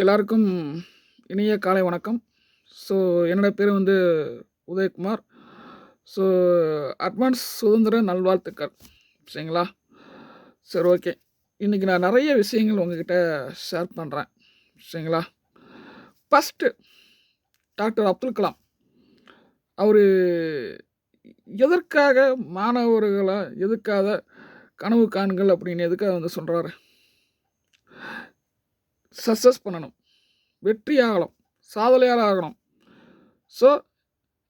எல்லாருக்கும் இனிய காலை வணக்கம். ஸோ என்னோட பேர் வந்து உதயகுமார். ஸோ அட்வான்ஸ் சுதந்திர நல்வாழ்த்துக்கள். சரிங்களா? சரி ஓகே. இன்றைக்கி நான் நிறைய விஷயங்கள் உங்ககிட்ட ஷேர் பண்ணுறேன் சரிங்களா? First doctor Abdul Kalam. அவர் எதற்காக மாணவர்களை எதுக்காக கனவு காண்கள் அப்படின்னு எதுக்காக வந்து சொல்கிறாரு சக்ஸஸ் பண்ணணும். வெற்றி ஆகணும் சாதனையாளர் ஆகணும். ஸோ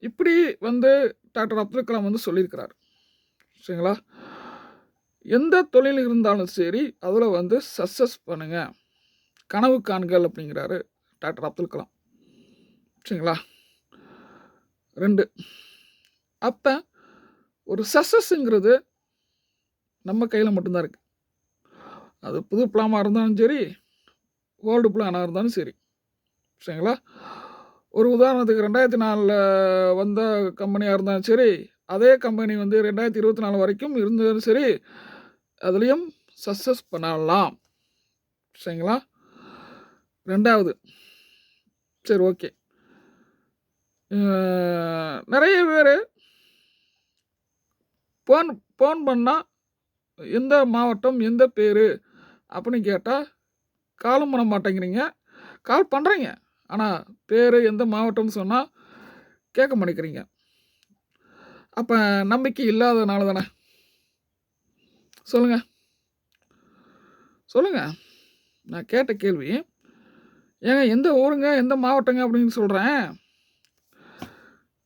இப்படி வந்து டாக்டர் அப்துல் கலாம் வந்து சொல்லியிருக்கிறார். சரிங்களா? எந்த தொழில் இருந்தாலும் சரி அதில் வந்து சக்ஸஸ் பண்ணுங்கள் கனவு காண்கள் அப்படிங்கிறாரு டாக்டர் அப்துல் கலாம். சரிங்களா? ரெண்டு அப்போ ஒரு சக்ஸஸ்ங்கிறது நம்ம கையில் மட்டும்தான் இருக்குது அது புது பிளாமாக இருந்தாலும் சரி வேர்ல்டு பிளானாக இருந்தாலும் சரி. சரிங்களா? ஒரு உதாரணத்துக்கு ரெண்டாயிரத்தி நாலில் வந்த கம்பெனியாக இருந்தாலும் சரி அதே கம்பெனி வந்து ரெண்டாயிரத்தி இருபத்தி நாலு வரைக்கும் இருந்தாலும் சரி அதுலேயும் சக்ஸஸ் பண்ணலாம். சரிங்களா? ரெண்டாவது. சரி ஓகே நிறைய பேர் ஃபோன் ஃபோன் பண்ணால் எந்த மாவட்டம் எந்த பேர் அப்படின்னு கேட்டால் காலும் பண்ண மாட்டேங்கிறீங்க. கால் பண்ணுறீங்க ஆனால் பேர் எந்த மாவட்டம்னு சொன்னால் கேட்க மாட்டேங்கிறீங்க. அப்போ நம்பிக்கை இல்லாதனால தானே. சொல்லுங்கள் சொல்லுங்கள் நான் கேட்ட கேள்வி ஏங்க எந்த ஊருங்க எந்த மாவட்டங்க அப்படின்னு சொல்கிறேன்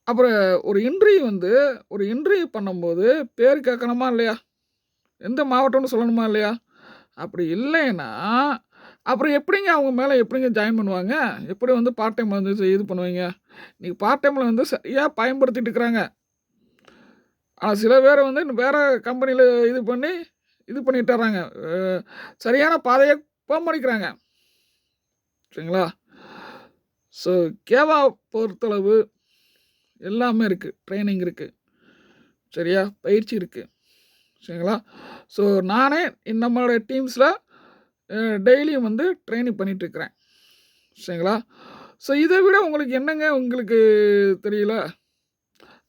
அப்புறம் ஒரு இன்டர்வியூ வந்து ஒரு இன்டர்வியூ பண்ணும்போது பேர் கேட்கணுமா இல்லையா? எந்த மாவட்டம்னு சொல்லணுமா இல்லையா? அப்படி இல்லைன்னா அப்புறம் எப்படிங்க அவங்க மேலே எப்படிங்க ஜாயின் பண்ணுவாங்க? எப்படி வந்து பார்ட் டைம் வந்து இது பண்ணுவீங்க? இன்றைக்கி பார்ட் டைமில் வந்து சரியாக பயன்படுத்திட்டு இருக்கிறாங்க. ஆனால் சில பேர் வந்து வேறு கம்பெனியில் இது பண்ணி இது பண்ணிட்டர்றாங்க சரியான பாதையை பண்ணிக்கிறாங்க. சரிங்களா? ஸோ கேவா பொறுத்தளவு எல்லாமே இருக்குது ட்ரைனிங் இருக்குது சரியா? பயிற்சி இருக்குது சரிங்களா? ஸோ நானே நம்மளோட டீம்ஸில் டெய்லியும் வந்து ட்ரைனிங் பண்ணிகிட்ருக்கிறேன் சரிங்களா? ஸோ இதை விட உங்களுக்கு என்னங்க உங்களுக்கு தெரியல?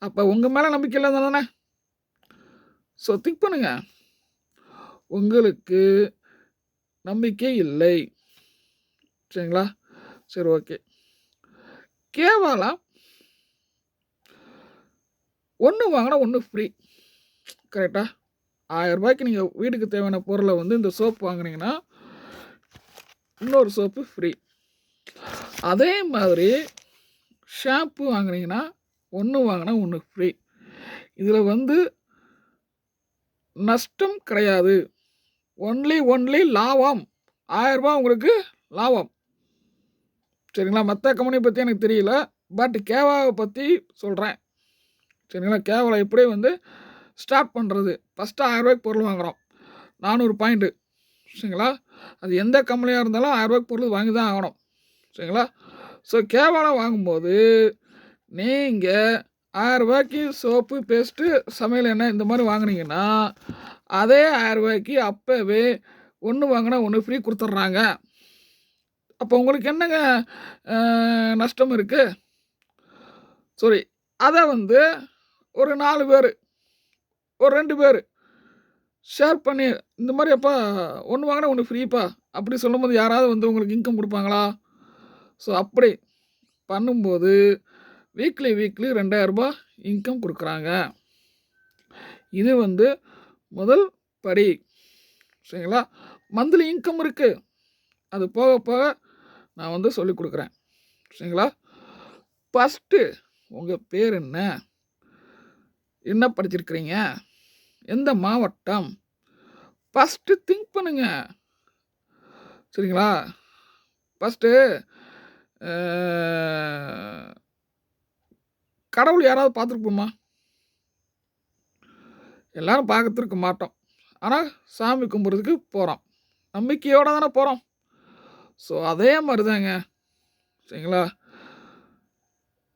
அப்போ உங்கள் மேலே நம்பிக்கை இல்லை தானே? ஸோ திங்க் பண்ணுங்க. உங்களுக்கு நம்பிக்கை இல்லை. சரிங்களா? சரி ஓகே. கேவலம் ஒன்று வாங்கினா ஒன்று ஃப்ரீ. கரெக்டாக ஆயிரம் ரூபாய்க்கு நீங்கள் வீட்டுக்கு தேவையான பொருளை வந்து இந்த சோப் வாங்கினீங்கன்னா இன்னொரு சோப்பு ஃப்ரீ அதே மாதிரி ஷாம்பு வாங்கினீங்கன்னா ஒன்று வாங்கினா ஒன்று ஃப்ரீ இதில் வந்து நஷ்டம் கிடையாது. ஒன்லி ஒன்லி லாபம். ஆயரூபா உங்களுக்கு லாபம். சரிங்களா? மற்ற கம்பெனி பற்றி எனக்கு தெரியல. பட் கேவாவை பற்றி சொல்கிறேன் சரிங்களா? கேவலை எப்படி வந்து ஸ்டார்ட் பண்ணுறது ஃபஸ்ட்டு ஆயரூபாய்க்கு பொருள் வாங்குகிறோம் நானூறு பாயிண்ட்டு சரிங்களா? அது எந்த கம்பெனியாக இருந்தாலும் ஆயரூபாய்க்கு பொருள் வாங்கி தான் ஆகணும். சரிங்களா? ஸோ கேவலம் வாங்கும்போது நீங்கள் ஆயரூபாய்க்கு சோப்பு பேஸ்ட்டு சமையல் எண்ணெய் இந்த மாதிரி வாங்கினீங்கன்னா அதே ஆயரூபாய்க்கு அப்போவே ஒன்று வாங்கினா ஒன்று ஃப்ரீ கொடுத்துட்றாங்க. அப்போ உங்களுக்கு என்னங்க நஷ்டம் இருக்குது சாரி அதை வந்து ஒரு நாலு பேர் ஒரு ரெண்டு பேர் ஷேர் பண்ணி இந்த மாதிரி அப்பா ஒன்று வாங்கினா ஒன்று ஃப்ரீப்பா அப்படி சொல்லும்போது யாராவது வந்து உங்களுக்கு இன்கம் கொடுப்பாங்களா? ஸோ அப்படி பண்ணும்போது வீக்லி வீக்லி ரெண்டாயிரரூபா இன்கம் கொடுக்குறாங்க. இது வந்து முதல் படி. சரிங்களா? மந்த்லி இன்கம் இருக்குது அது போக போக நான் வந்து சொல்லிக் கொடுக்குறேன். சரிங்களா? ஃபஸ்ட்டு உங்கள் பேர் என்ன? என்ன படிச்சிருக்கிறீங்க? எந்த மாவட்டம்? ஃபஸ்ட்டு திங்க் பண்ணுங்க. சரிங்களா? ஃபஸ்ட்டு கடவுள் யாராவது பார்த்துருப்போமா எல்லாரும் பார்க்கறதுக்கு மாட்டோம். ஆனால் சாமி கும்பிட்றதுக்கு போகிறோம் நம்பிக்கையோடு தானே போகிறோம் ஸோ அதே மாதிரி தாங்க சரிங்களா?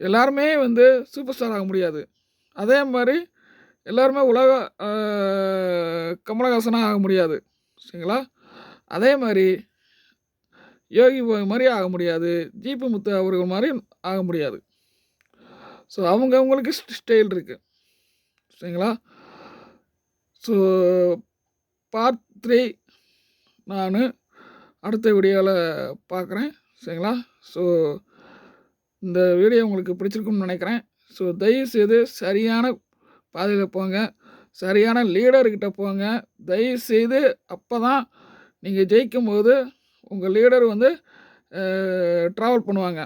எல்லாருமே வந்து சூப்பர் ஸ்டார் ஆக முடியாது. அதே மாதிரி எல்லாருமே உலக கமலஹாசனாக ஆக முடியாது. சரிங்களா? அதே மாதிரி யோகி மாதிரி ஆக முடியாது. ஜிபி முத்து அவர்கள் மாதிரி ஆக முடியாது. ஸோ அவங்க அவங்களுக்கு ஸ்டைல் இருக்குது சரிங்களா? ஸோ பார்ட் த்ரீ நான் அடுத்த வீடியோவில் பார்க்குறேன் சரிங்களா? ஸோ இந்த வீடியோ உங்களுக்கு பிடிச்சிருக்கும்னு நினைக்கிறேன். ஸோ தயவுசெய்து சரியான பாதையில் போங்க சரியான லீடர்கிட்ட போங்க. தயவுசெய்து அப்போ தான் நீங்கள் ஜெயிக்கும்போது உங்கள் லீடர் வந்து ட்ராவல் பண்ணுவாங்க.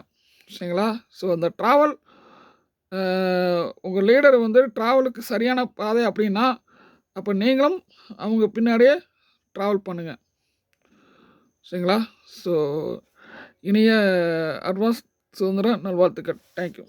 சரிங்களா? ஸோ அந்த ட்ராவல் உங்கள் லீடர் வந்து ட்ராவலுக்கு சரியான பாதை அப்படின்னா அப்போ நீங்களும் அவங்க பின்னாடியே ட்ராவல் பண்ணுங்கள் சரிங்களா? ஸோ இனிய அட்வான்ஸ் சுதந்திர நல்வாழ்த்துக்கள். தேங்க்யூ